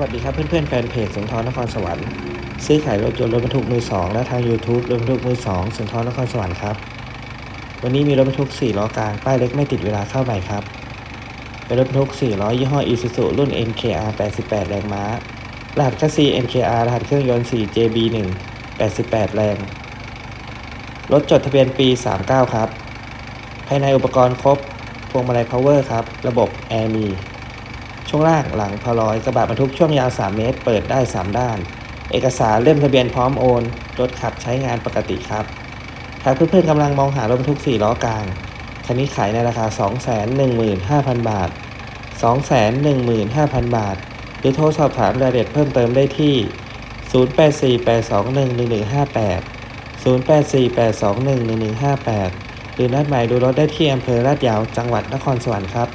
วัสดีครับเพื่อนๆแฟนเพจสุนทรนครสวรรค์ซื้อขายรถยนต์รถบรรทุกมือสองและทาง YouTube รถบรรทุกมือสองสุนทรนครสวรรค์ครับ วันนี้มีรถบรรทุก 4 ล้อกลาง ป้ายเล็กไม่ติดเวลาเข้าใหม่ครับ เป็นรถบรรทุก 4 ล้อยี่ห้อ Isuzu รุ่น NKR 88 แรงม้า รหัสคัสซี NKR รหัสเครื่องยนต์ 4JB1 88 แรง รถจดทะเบียนปี 39 ครับ ภายในอุปกรณ์ครบพวงมาลัย power ครับ ระบบแอร์มี ช่วงล่างหลังพลอยกระบะบรรทุกช่วงยาว 3 เมตร เปิดได้ 3 ด้าน เอกสารเล่มทะเบียนพร้อมโอน รถขับใช้งานปกติครับหากเพื่อนๆกำลังมองหารถบรรทุก 4 ล้อกลาง คันนี้ขายในราคา 215,000 บาท 215,000 บาท หรือโทรสอบถามรายละเอียดเพิ่มเติมได้ที่ 0848211158 0848211158 หรือนัดหมายดูรถได้ที่อำเภอลาดยาว จังหวัดนครสวรรค์ครับ